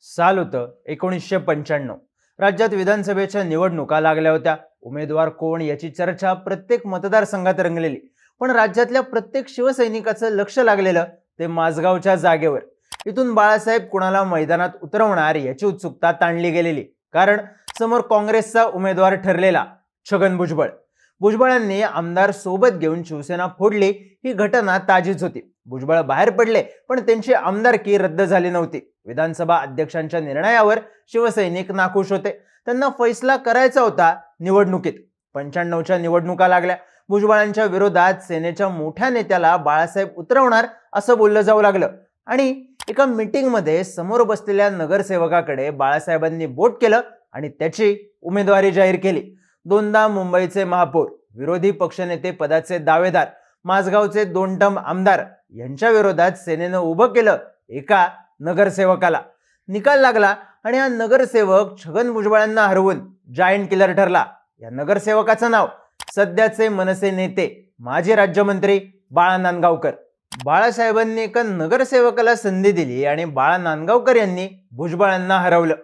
साल होतं एकोणीसशे पंच्याण्णव. राज्यात विधानसभेच्या निवडणुका लागल्या होत्या. उमेदवार कोण याची चर्चा प्रत्येक मतदारसंघात रंगलेली. पण राज्यातल्या प्रत्येक शिवसैनिकाचं लक्ष लागलेलं ते माझगावच्या जागेवर. इथून बाळासाहेब कुणाला मैदानात उतरवणार याची उत्सुकता ताणली गेलेली. कारण समोर काँग्रेसचा उमेदवार ठरलेला छगन भुजबळ. भुजबळांनी आमदार सोबत घेऊन शिवसेना फोडली. ही घटना ताजीच होती. भुजबळ बाहेर पडले पण त्यांची आमदारकी रद्द झाली नव्हती. विधानसभा अध्यक्षांच्या निर्णयावर शिवसैनिक नाखुश होते. त्यांना फैसला करायचा होता निवडणुकीत. पंच्याण्णवच्या निवडणुका लागल्या. भुजबळांच्या विरोधात सेनेच्या मोठ्या नेत्याला बाळासाहेब उतरवणार असं बोललं जाऊ लागलं. आणि एका मीटिंगमध्ये समोर बसलेल्या नगरसेवकाकडे बाळासाहेबांनी बोट केलं आणि त्याची उमेदवारी जाहीर केली. दोनदा मुंबईचे महापौर विरोधी पक्षनेते पदाचे दावेदार माझगावचे दोन टम आमदार यांच्या विरोधात सेनेनं उभं केलं एका नगरसेवकाला. निकाल लागला आणि हा नगरसेवक छगन भुजबळांना हरवून जायंट किलर ठरला. या नगरसेवकाचं नाव सध्याचे मनसे नेते माजी राज्यमंत्री बाळा नांदगावकर. बाळासाहेबांनी एका नगरसेवकाला संधी दिली आणि बाळा नांदगावकर यांनी भुजबळांना हरवलं.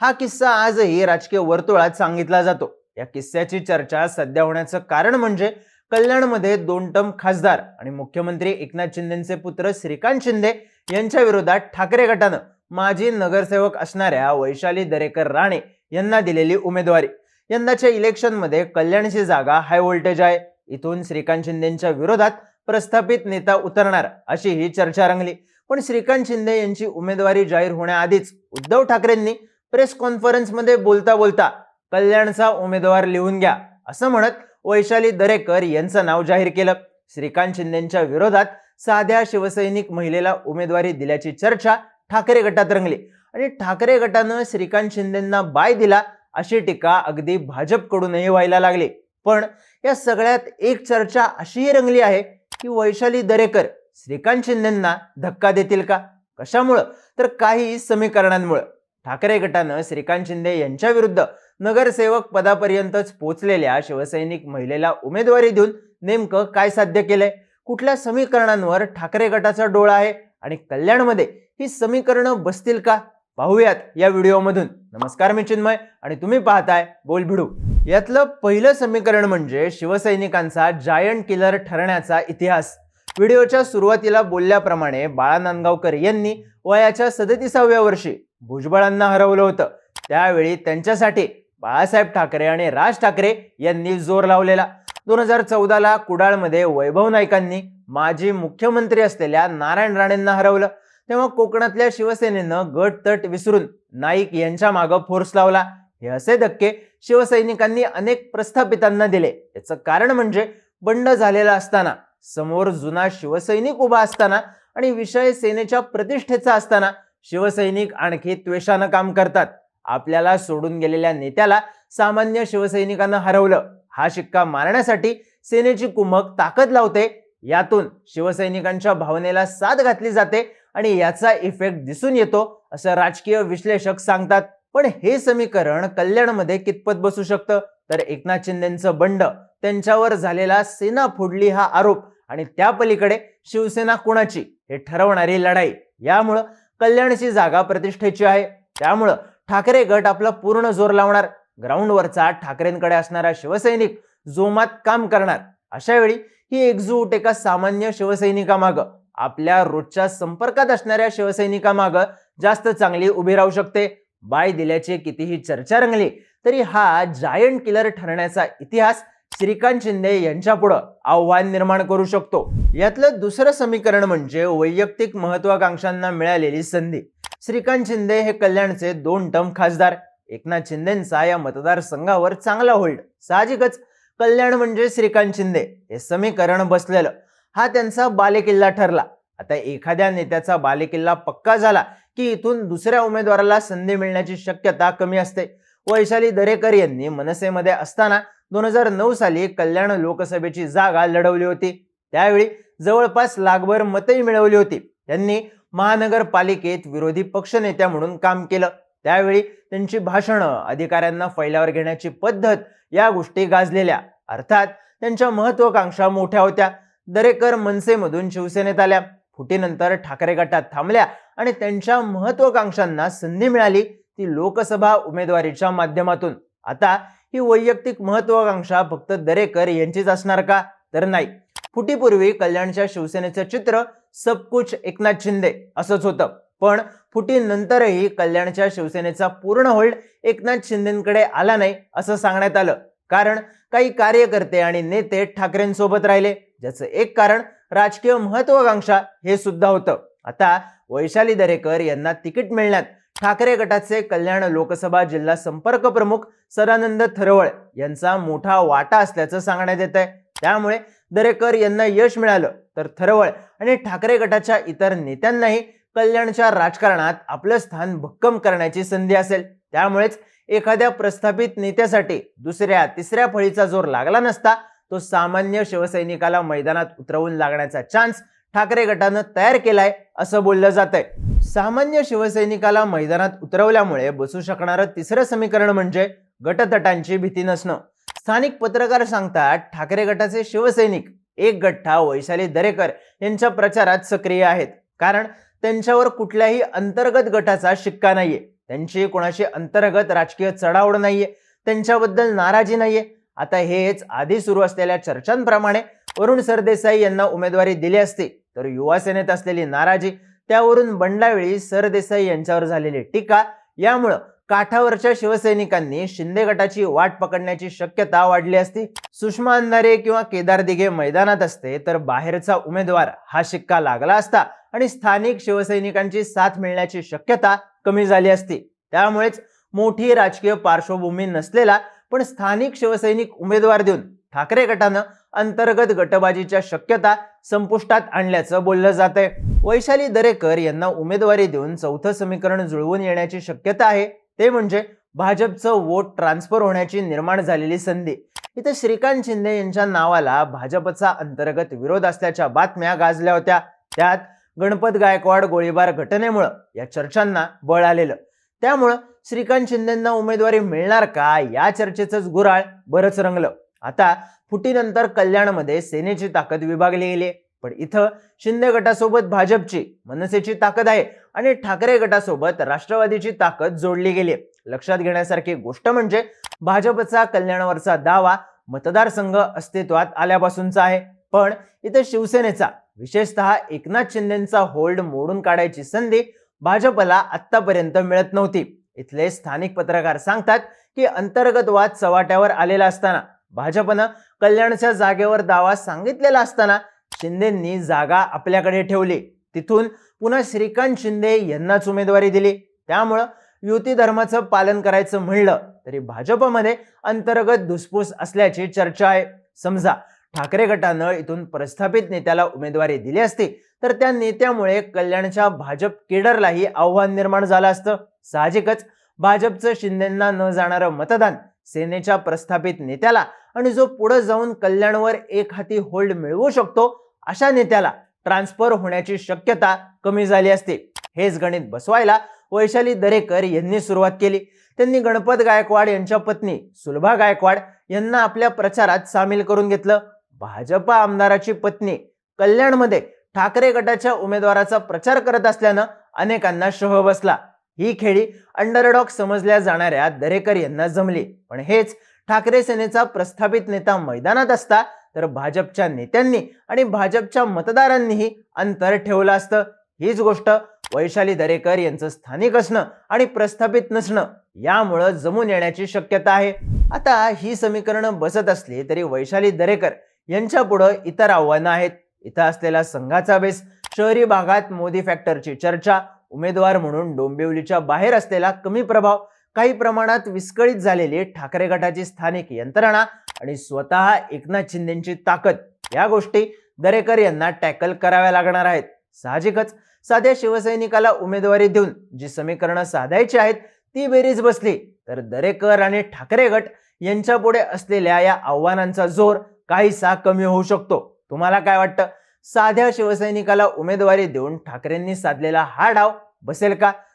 हा किस्सा आजही राजकीय वर्तुळात सांगितला जातो. या किस्स्याची चर्चा सध्या होण्याचं कारण म्हणजे कल्याणमध्ये दोन टम खासदार आणि मुख्यमंत्री एकनाथ शिंदेचे पुत्र श्रीकांत शिंदे यांच्या विरोधात ठाकरे गटानं माजी नगरसेवक असणाऱ्या वैशाली दरेकर राणे यांना दिलेली उमेदवारी. यंदाच्या इलेक्शनमध्ये कल्याणची जागा हाय व्होल्टेज आहे. इथून श्रीकांत शिंदेच्या विरोधात प्रस्थापित नेता उतरणार अशी ही चर्चा रंगली. पण श्रीकांत शिंदे यांची उमेदवारी जाहीर होण्याआधीच उद्धव ठाकरेंनी प्रेस कॉन्फरन्समध्ये बोलता बोलता कल्याणचा उमेदवार लिहून घ्या असं म्हणत वैशाली दरेकर यांचं नाव जाहीर केलं. श्रीकांत शिंदेच्या विरोधात साध्या शिवसैनिक महिलेला उमेदवारी दिल्याची चर्चा ठाकरे गटात रंगली आणि ठाकरे गटानं श्रीकांत शिंदेंना बाय दिला अशी टीका अगदी भाजपकडूनही व्हायला लागली. पण या सगळ्यात एक चर्चा अशीही रंगली आहे की वैशाली दरेकर श्रीकांत शिंदेंना धक्का देतील का? कशामुळं? तर काही समीकरणांमुळं. ठाकरे गटानं श्रीकांत शिंदे यांच्या विरुद्ध नगरसेवक पदापर्यंतच पोचलेल्या शिवसैनिक महिलेला उमेदवारी देऊन नेमकं काय साध्य केलंय? कुठल्या समीकरणांवर ठाकरे गटाचा डोळा आहे? आणि कल्याणमध्ये ही समीकरणं बसतील का? पाहूयात या व्हिडिओमधून. नमस्कार मी चिन्मय आणि तुम्ही पाहताय बोल भिडू यातलं पहिलं समीकरण म्हणजे शिवसैनिकांचा जायंट किलर ठरण्याचा इतिहास. व्हिडिओच्या सुरुवातीला बोलल्याप्रमाणे बाळा नांदगावकर यांनी वयाच्या सदतीसाव्या वर्षी भुजबळांना हरवलं होतं. त्यावेळी त्यांच्यासाठी बाळासाहेब ठाकरे आणि राज ठाकरे यांनी जोर लावलेला. दोन हजार चौदाला कुडाळमध्ये वैभव नाईकांनी माजी मुख्यमंत्री असलेल्या नारायण राणेंना हरवलं. तेव्हा कोकणातल्या शिवसेनेनं गट तट विसरून नाईक यांच्या मागं फोर्स लावला. हे असे धक्के शिवसैनिकांनी अनेक प्रस्थापितांना दिले. याचं कारण म्हणजे बंड झालेला असताना समोर जुना शिवसैनिक उभा असताना आणि विषय सेनेच्या प्रतिष्ठेचा असताना शिवसैनिक आणखी त्वेषानं काम करतात. आपल्याला सोडून गेलेल्या नेत्याला सामान्य शिवसैनिकांना हरवलं. हा शिक्का मारण्यासाठी सेनेची कुमक ताकद लावते. यातून शिवसैनिकांच्या भावनेला साथ घातली जाते आणि याचा इफेक्ट दिसून येतो असं राजकीय विश्लेषक सांगतात. पण हे समीकरण कल्याणमध्ये कितपत बसू शकतं? तर एकनाथ शिंदेचं बंड. त्यांच्यावर झालेला सेना फोडली हा आरोप आणि त्या पलीकडे शिवसेना कुणाची? हे ठरवणारी लढाई. यामुळं कल्याणची जागा प्रतिष्ठेची आहे. त्यामुळं ठाकरे गट आपला पूर्ण जोर लावणार. ग्राउंडवरचा ठाकरेंकडे असणारा शिवसैनिक जोमात काम करणार. अशा वेळी ही एकजूट एका सामान्य शिवसैनिकामागं आपल्या रोजच्या संपर्कात असणाऱ्या शिवसैनिकामागं जास्त चांगली उभी राहू शकते. बाय दिल्याची कितीही चर्चा रंगली तरी हा जायंट किलर ठरण्याचा इतिहास श्रीकांत शिंदे यांच्या पुढं आव्हान निर्माण करू शकतो. यातलं दुसरं समीकरण म्हणजे वैयक्तिक महत्वाकांक्षांना मिळालेली संधी. श्रीकांत शिंदे हे कल्याणचे दोन टर्म खासदार. एकनाथ शिंदेचा या मतदारसंघावर चांगला होल्ड. साहजिकच कल्याण म्हणजे श्रीकांत शिंदे. हे समीकरण बसलेलं. हा त्यांचा बालेकिल्ला ठरला. आता एखाद्या नेत्याचा बालेकिल्ला पक्का झाला की इथून दुसऱ्या उमेदवाराला संधी मिळण्याची शक्यता कमी असते. वैशाली दरेकर यांनी मनसेमध्ये असताना दोन हजार नऊ साली कल्याण लोकसभेची जागा लढवली होती. त्यावेळी जवळपास लाखभर मतही मिळवली होती. त्यांनी महानगरपालिकेत विरोधी पक्षनेत्या म्हणून काम केलं. त्यावेळी त्यांची भाषणं अधिकाऱ्यांना फैल्यावर घेण्याची पद्धत या गोष्टी गाजलेल्या. अर्थात त्यांच्या महत्वाकांक्षा मोठ्या होत्या. दरेकर मनसेमधून शिवसेनेत आल्या. फुटीनंतर ठाकरे गटात थांबल्या आणि त्यांच्या महत्वाकांक्षांना संधी मिळाली ती लोकसभा उमेदवारीच्या माध्यमातून. आता ही वैयक्तिक महत्वाकांक्षा फक्त दरेकर यांचीच असणार का? तर नाही. फुटीपूर्वी कल्याणच्या शिवसेनेचं चित्र सब कुछ एकनाथ शिंदे असंच होतं. पण फुटीनंतरही कल्याणच्या शिवसेनेचा पूर्ण होल्ड एकनाथ शिंदेकडे आला नाही असं सांगण्यात आलं. कारण काही कार्यकर्ते आणि नेते ठाकरेंसोबत राहिले ज्याचं एक कारण राजकीय महत्वाकांक्षा हे सुद्धा होतं. आता वैशाली दरेकर यांना तिकीट मिळण्यात ठाकरे गटाचे कल्याण लोकसभा जिल्हा संपर्क प्रमुख सदानंद थरवळ यांचा मोठा वाटा असल्याचं सांगण्यात येत आहे त्यामुळे दरेकर यांना यश मिळालं तर थरवळ आणि ठाकरे गटाच्या इतर नेत्यांनाही कल्याणच्या राजकारणात आपलं स्थान भक्कम करण्याची संधी असेल. त्यामुळेच एखाद्या प्रस्थापित नेत्यासाठी दुसऱ्या तिसऱ्या फळीचा जोर लागला नसता तो सामान्य शिवसैनिकाला मैदानात उतरवून लागण्याचा चान्स ठाकरे गटानं तयार केलाय असं बोललं जात आहे सामान्य शिवसैनिकाला मैदानात उतरवल्यामुळे बसू शकणारं तिसरं समीकरण म्हणजे गटतटांची भीती नसणं. स्थानिक पत्रकार सांगतात ठाकरे गटाचे शिवसैनिक एक गठ्ठा वैशाली दरेकर यांच्या प्रचारात सक्रिय आहेत. कारण त्यांच्यावर कुठल्याही अंतर्गत गटाचा शिक्का नाहीये. त्यांची कोणाशी अंतर्गत राजकीय चढावड नाहीये. त्यांच्याबद्दल नाराजी नाहीये. आता हेच आधी सुरू असलेल्या चर्चांप्रमाणे वरुण सरदेसाई यांना उमेदवारी दिली असती तर युवा सेनेत असलेली नाराजी त्यावरून बंडावेळी सरदेसाई यांच्यावर झालेली टीका यामुळं काठावरच्या शिवसैनिकांनी शिंदे गटाची वाट पकडण्याची शक्यता वाढली असती. सुषमा अंधारे किंवा केदार दिघे मैदानात असते तर बाहेरचा उमेदवार हा शिक्का लागला असता आणि स्थानिक शिवसैनिकांची साथ मिळण्याची शक्यता कमी झाली असती. त्यामुळेच मोठी राजकीय पार्श्वभूमी नसलेला पण स्थानिक शिवसैनिक उमेदवार देऊन ठाकरे गटानं अंतर्गत गटबाजीच्या शक्यता संपुष्टात आणल्याचं बोललं जात आहे वैशाली दरेकर यांना उमेदवारी देऊन चौथं समीकरण जुळवून येण्याची शक्यता आहे. ते म्हणजे भाजपचं वोट ट्रान्सफर होण्याची निर्माण झालेली संधी. इथं श्रीकांत शिंदे यांच्या नावाला भाजपचा अंतर्गत विरोध असल्याच्या बातम्या गाजल्या होत्या. त्यात गणपत गायकवाड गोळीबार घटनेमुळं या चर्चांना बळ आलेलं. त्यामुळं श्रीकांत शिंदेंना उमेदवारी मिळणार का या चर्चेचंच गुराळ बरंच रंगलं. आता फुटीनंतर कल्याणमध्ये सेनेची ताकद विभागली गेली पण इथं शिंदे गटासोबत भाजपची मनसेची ताकद आहे आणि ठाकरे गटासोबत राष्ट्रवादीची ताकद जोडली गेली लक्षात घेण्यासारखी गोष्ट म्हणजे भाजपचा कल्याणावरचा दावा मतदारसंघ अस्तित्वात आल्यापासूनचा आहे. पण इथं शिवसेनेचा विशेषतः एकनाथ शिंदेचा होल्ड मोडून काढायची संधी भाजपला आतापर्यंत मिळत नव्हती. इथले स्थानिक पत्रकार सांगतात की अंतर्गत वाद चव्हाट्यावर आलेला असताना भाजपनं कल्याणच्या जागेवर दावा सांगितलेला असताना शिंदेंनी जागा आपल्याकडे ठेवली. तिथून पुन्हा श्रीकांत शिंदे यांनाच उमेदवारी दिली. त्यामुळं युती धर्माचं पालन करायचं म्हणलं तरी भाजपमध्ये अंतर्गत धुसफूस असल्याची चर्चा आहे. समजा ठाकरे गटानं इथून प्रस्थापित नेत्याला उमेदवारी दिली असती तर त्या नेत्यामुळे कल्याणच्या भाजप केडरलाही आव्हान निर्माण झालं असतं. साहजिकच भाजपचं शिंदेंना न जाणारं मतदान सेनेच्या प्रस्थापित नेत्याला आणि जो पुढे जाऊन कल्याणवर एक हाती होल्ड मिळवू शकतो अशा नेत्याला ट्रान्सफर होण्याची शक्यता कमी झाली असते. हेच गणित बसवायला वैशाली दरेकर यांनी सुरुवात केली. त्यांनी गणपत गायकवाड यांच्या पत्नी सुलभा गायकवाड यांना आपल्या प्रचारात सामील करून घेतलं. भाजपा आमदाराची पत्नी कल्याणमध्ये ठाकरे गटाच्या उमेदवाराचा प्रचार करत असल्यानं अनेकांना शह बसला. ही खेळी अंडरडॉग समजल्या जाणाऱ्या दरेकर यांना जमली. पण हेच ठाकरे सेनेचा प्रस्थापित नेता मैदानात असता तर भाजपच्या नेत्यांनी आणि भाजपच्या मतदारांनीही अंतर ठेवलं असतं. हीच गोष्ट वैशाली दरेकर यांचं स्थानिक असणं आणि प्रस्थापित नसणं यामुळं जमून येण्याची शक्यता आहे. आता ही समीकरणं बसत असली तरी वैशाली दरेकर यांच्या पुढं इतर आव्हानं आहेत. इथं असलेला संघाचा बेस शहरी भागात मोदी फॅक्टरची चर्चा उमेदवार म्हणून डोंबिवलीच्या बाहेर असलेला कमी प्रभाव काही प्रमाणात विस्कळीत झालेली ठाकरे गटाची स्थानिक यंत्रणा आणि स्वतः एकनाथ शिंदेची ताकद या गोष्टी दरेकर यांना टॅकल कराव्या लागणार आहेत. साहजिकच साध्या शिवसैनिकाला उमेदवारी देऊन जी समीकरणं साधायची आहेत ती बेरीज बसली. तर दरेकर आणि ठाकरे गट यांच्या पुढे असलेल्या या आव्हानांचा जोर काहीसा कमी होऊ शकतो. तुम्हाला काय वाटतं? साध्या शिवसैनिकाला उमेदवारी देऊन ठाकरेंनी साधलेला हा डाव बसेल का?